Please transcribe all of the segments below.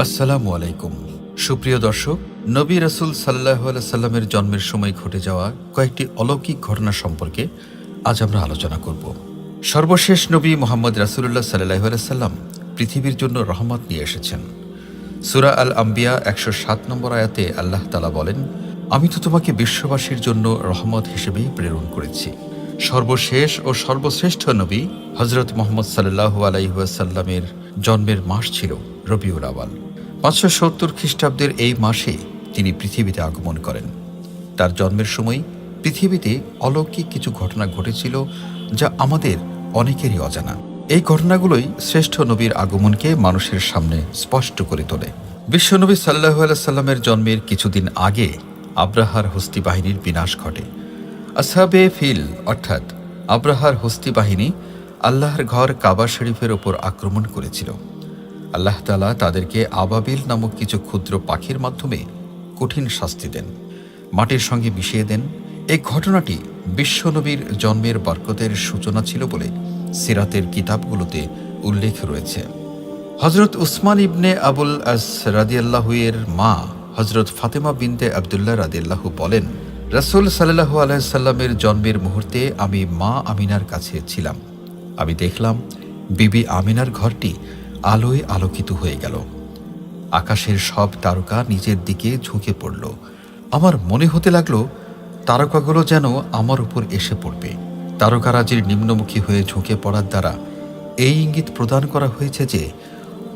আসসালামু আলাইকুম। সুপ্রিয় দর্শক, নবী রাসুল সাল্লাহ সাল্লামের জন্মের সময় ঘটে যাওয়া কয়েকটি অলৌকিক ঘটনা সম্পর্কে আজ আমরা আলোচনা করব। সর্বশেষ নবী মোহাম্মদ রাসুল্লাহ সাল্লাহ সাল্লাম পৃথিবীর জন্য রহমত নিয়ে এসেছেন। সুরা আল আম্বিয়া একশো সাত নম্বর আয়াতে আল্লাহ তালা বলেন, আমি তো তোমাকে বিশ্ববাসীর জন্য রহমত হিসেবেই প্রেরণ করেছি। সর্বশেষ ও সর্বশ্রেষ্ঠ নবী হজরত মোহাম্মদ সাল্লাহ আলাইসাল্লামের জন্মের মাস ছিল রবিউল আওয়াল পাঁচশো সত্তর খ্রিস্টাব্দের এই মাসে তিনি পৃথিবীতে আগমন করেন। তার জন্মের সময় পৃথিবীতে অলৌকিক কিছু ঘটনা ঘটেছিল যা আমাদের অনেকেরই অজানা। এই ঘটনাগুলোই শ্রেষ্ঠ নবীর আগমনকে মানুষের সামনে স্পষ্ট করে তোলে। বিশ্বনবী সাল্লাহ সাল্লামের জন্মের কিছুদিন আগে আব্রাহার হস্তি বাহিনীর বিনাশ ঘটে। আসহাবে ফিল, অর্থাৎ আব্রাহার হস্তি বাহিনী আল্লাহর ঘর কাবা শরীফের ওপর আক্রমণ করেছিল। আল্লাহ তালা তাদেরকে আবাবিল নামক কিছু ক্ষুদ্র পাখির মাধ্যমে কঠিন শাস্তি দেন। মাটির সঙ্গে মিশিয়ে দেন। এই ঘটনাটি বিশ্বনবীর জন্মের বরকতের সূচনা ছিল বলে সিরাতের কিতাবগুলোতে উল্লেখ রয়েছে। হজরত উসমান ইবনে আবুল আস রাদিয়াল্লাহুয়ের মা হজরত ফাতেমা বিনতে আবদুল্লাহ রাদিয়াল্লাহু বলেন, রাসূল সাল্লাল্লাহু আলাইসাল্লামের জন্মের মুহূর্তে আমি মা আমিনার কাছে ছিলাম। আমি দেখলাম বিবি আমিনার ঘরটি আলোয় আলোকিত হয়ে গেল। আকাশের সব তারকা নিজের দিকে ঝুঁকে পড়ল। আমার মনে হতে লাগল, তারকাগুলো যেন আমার উপর এসে পড়বে। তারকারাজির নিম্নমুখী হয়ে ঝুঁকে পড়ার দ্বারা এই ইঙ্গিত প্রদান করা হয়েছে যে,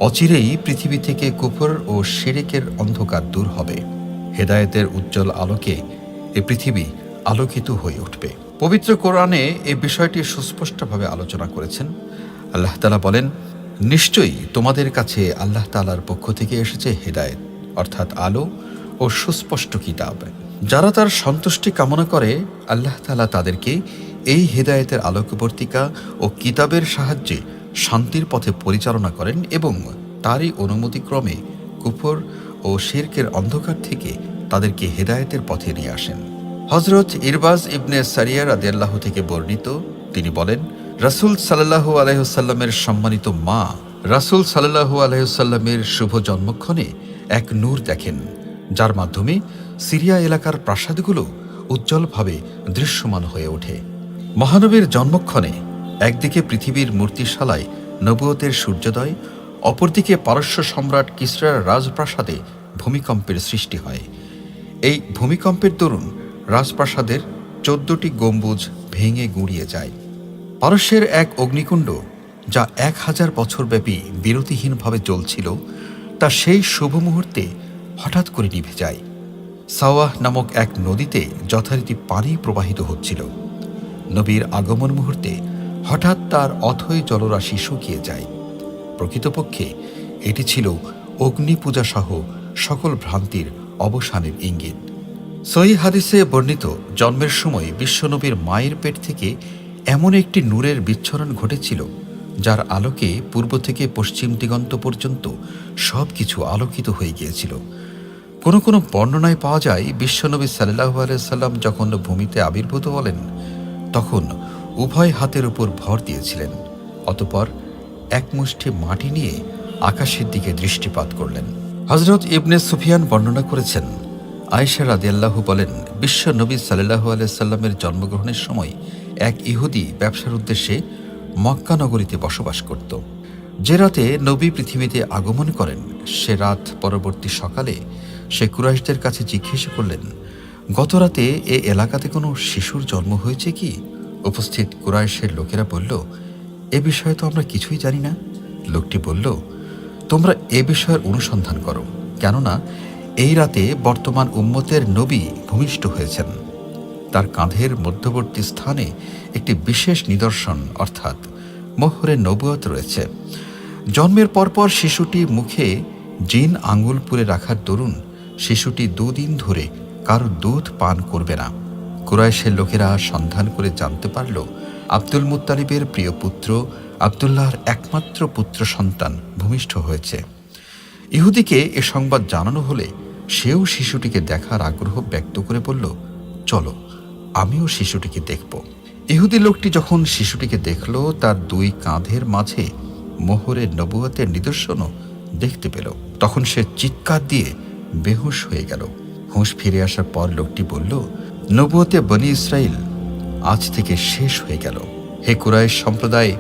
অচিরেই পৃথিবী থেকে কুফর ও শিরেকের অন্ধকার দূর হবে। হেদায়েতের উজ্জ্বল আলোকে এ পৃথিবী আলোকিত হয়ে উঠবে। পবিত্র কোরআনে এ বিষয়টি সুস্পষ্টভাবে আলোচনা করেছেন। আল্লাহ তালা বলেন নিশ্চয়ই তোমাদের কাছে আল্লাহ তালার পক্ষ থেকে এসেছে হেদায়েত, অর্থাৎ আলো ও সুস্পষ্ট কিতাব। যারা তার সন্তুষ্টি কামনা করে, আল্লাহ তালা তাদেরকে এই হেদায়েতের আলোকবর্তিকা ও কিতাবের সাহায্যে শান্তির পথে পরিচালনা করেন এবং তারই অনুমতিক্রমে কুফর ও শিরকের অন্ধকার থেকে তাদেরকে হেদায়েতের পথে নিয়ে আসেন। হজরত ইরবাজ ইবনে সারিয়া রাদিয়াল্লাহ থেকে বর্ণিত, তিনি বলেন রাসূল সাল্লাল্লাহু আলাইসাল্লামের সম্মানিত মা, রাসূল সাল্লাল্লাহু আলাইসাল্লামের শুভ জন্মক্ষণে এক নূর দেখেন, যার মাধ্যমে সিরিয়া এলাকার প্রাসাদগুলো উজ্জ্বলভাবে দৃশ্যমান হয়ে ওঠে। মহানবীর জন্মক্ষণে একদিকে পৃথিবীর মূর্তিশালায় নবুয়তের সূর্যোদয়, অপরদিকে পারস্য সম্রাট কিসরার রাজপ্রাসাদে ভূমিকম্পের সৃষ্টি হয়। এই ভূমিকম্পের দরুন রাজপ্রাসাদের চোদ্দটি গম্বুজ ভেঙে গুঁড়িয়ে যায়। পারস্যের এক অগ্নিকুণ্ড, যা এক হাজার বছরব্যাপী বিরতিহীনভাবে জ্বলছিল, তা সেই শুভ মুহূর্তে হঠাৎ করে নিভে যায়। সাওয়াহ নামক এক নদীতে যথারীতি পানি প্রবাহিত হচ্ছিল। নবীর আগমন মুহূর্তে হঠাৎ তার অথৈ জলরাশি শুকিয়ে যায়। প্রকৃতপক্ষে এটি ছিল অগ্নি পূজা সহ সকল ভ্রান্তির অবসানের ইঙ্গিত। সহি হাদিসে বর্ণিত জন্মের সময় বিশ্বনবীর মায়ের পেট থেকে এমন একটি নূরের বিচ্ছরণ ঘটেছিল, যার আলোকে পূর্ব থেকে পশ্চিম দিগন্ত পর্যন্ত সব কিছু আলোকিত হয়ে গিয়েছিল। কোনো কোনো বর্ণনায় পাওয়া যায়, বিশ্বনবী সাল্লাহ সাল্লাম যখন ভূমিতে আবির্ভূত বলেন তখন উভয় হাতের উপর ভর দিয়েছিলেন, অতপর এক মুষ্টি মাটি নিয়ে আকাশের দিকে দৃষ্টিপাত করলেন। হজরত ইবনে সুফিয়ান বর্ণনা করেছেন, আয়েশা রাদিয়াল্লাহু বলেন বিশ্ব নবী সাল্লাহু আলাইসাল্লামের জন্মগ্রহণের সময় এক ইহুদি ব্যবসার উদ্দেশ্যে মক্কা নগরীতে বসবাস করত। যে রাতে নবী পৃথিবীতে আগমন করেন, সে রাত পরবর্তী সকালে সে কুরাইশদের কাছে জিজ্ঞেস করলেন, গত রাতে এ এলাকাতে কোনো শিশুর জন্ম হয়েছে কি? উপস্থিত কুরাইশের লোকেরা বলল, এ বিষয়ে তো আমরা কিছুই জানি না। লোকটি বলল, তোমরা এ বিষয়ের অনুসন্ধান করো, কেননা এই রাতে বর্তমান উম্মতের নবী ভূমিষ্ঠ হয়েছেন। তার কাঁধের মধ্যবর্তী স্থানে একটি বিশেষ নিদর্শন, অর্থাৎ মোহরে নবুয়ত রয়েছে। জন্মের পরপর শিশুটি মুখে জিন আঙ্গুল পুরে রাখার দরুন শিশুটি দুদিন ধরে কারও দুধ পান করবে না। কুরাইশের লোকেরা সন্ধান করে জানতে পারল, আব্দুল মুত্তালিবের প্রিয় পুত্র আবদুল্লাহর একমাত্র পুত্র সন্তান ভূমিষ্ঠ হয়েছে। ইহুদিকে এ সংবাদ জানানো হলে সেও শিশুটিকে দেখার আগ্রহ ব্যক্ত করে বলল চলো, আমিও শিশুটিকে দেখব। ইহুদি লোকটি যখন শিশুটিকে দেখল, তার দুই কাঁধের মাঝে মোহরের নবুয়াতের নিদর্শনও দেখতে পেল। তখন সে চিৎকার দিয়ে বেহুশ হয়ে গেল। হুঁশ ফিরে আসার পর লোকটি বলল, নবুয়তে বনি ইসরাইল আজ থেকে শেষ হয়ে গেল। হে কুরাইশ সম্প্রদায়,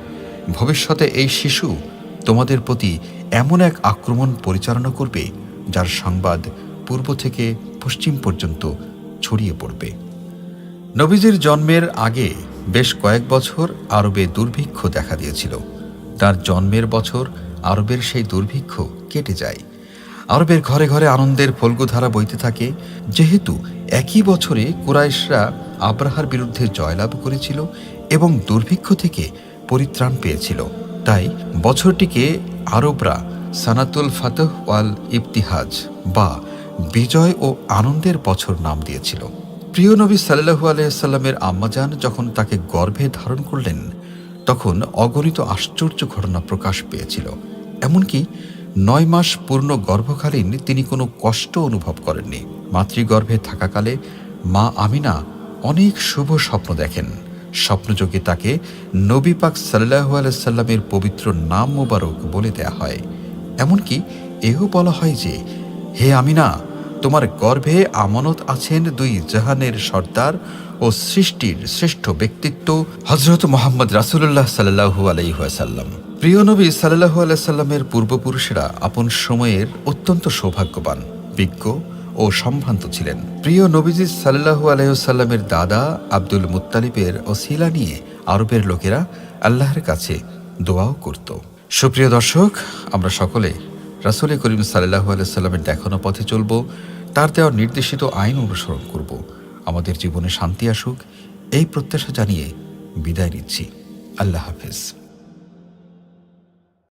ভবিষ্যতে এই শিশু তোমাদের প্রতি এমন এক আক্রমণ পরিচালনা করবে, যার সংবাদ পূর্ব থেকে পশ্চিম পর্যন্ত ছড়িয়ে পড়বে। নবীজির জন্মের আগে বেশ কয়েক বছর আরবে দুর্ভিক্ষ দেখা দিয়েছিল। তার জন্মের বছর আরবের সেই দুর্ভিক্ষ কেটে যায়। আরবের ঘরে ঘরে আনন্দের ফল্গুধারা বইতে থাকে, যেহেতু একই বছরে কুরাইশরা আব্রাহার বিরুদ্ধে জয়লাভ করেছিল এবং দুর্ভিক্ষ থেকে পরিত্রাণ পেয়েছিল। তাই বছরটিকে আরবরা সানাতুল ফাতহ ওয়াল ইবতিহাজ বা বিজয় ও আনন্দের বছর নাম দিয়েছিল। প্রিয় নবী সাল্লাহু আলাইসাল্লামের আম্মাজান যখন তাকে গর্ভে ধারণ করলেন, তখন অগণিত আশ্চর্য ঘটনা প্রকাশ পেয়েছিল। এমনকি নয় মাস পূর্ণ গর্ভকালীন তিনি কোনো কষ্ট অনুভব করেননি। মাতৃগর্ভে থাকাকালে মা আমিনা অনেক শুভ স্বপ্ন দেখেন। স্বপ্নযোগে তাকে নবী পাক সাল্লাহু আলাইসাল্লামের পবিত্র নাম মোবারক বলে দেয়া হয়। এমনকি এও বলা হয় যে হে আমিনা, তোমার গর্ভে আমানত আছেন দুই জাহানের সর্দার ও সৃষ্টির শ্রেষ্ঠ ব্যক্তিত্ব হজরত মোহাম্মদ রাসুল্লাহ সাল্লাহু আলাইহাসাল্লাম প্রিয় নবী সাল্লাহু আলাইসাল্লামের পূর্বপুরুষেরা আপন সময়ের অত্যন্ত সৌভাগ্যবান, বিজ্ঞ ও সম্ভ্রান্ত ছিলেন। প্রিয় নবীজি সাল্লাহু আলাইসাল্লামের দাদা আব্দুল মুত্তালিবের ওসিলা নিয়ে আরবের লোকেরা আল্লাহর কাছে দোয়াও করত। সুপ্রিয় দর্শক, আমরা সকলে রাসুল করিম সাল্লাহু সাল্লামের দেখানো পথে চলব, তার দেওয়া নির্দেশিত আইন অনুসরণ করব। আমাদের জীবনে শান্তি আসুক, এই প্রত্যাশা জানিয়ে বিদায় নিচ্ছি। আল্লাহ হাফেজ।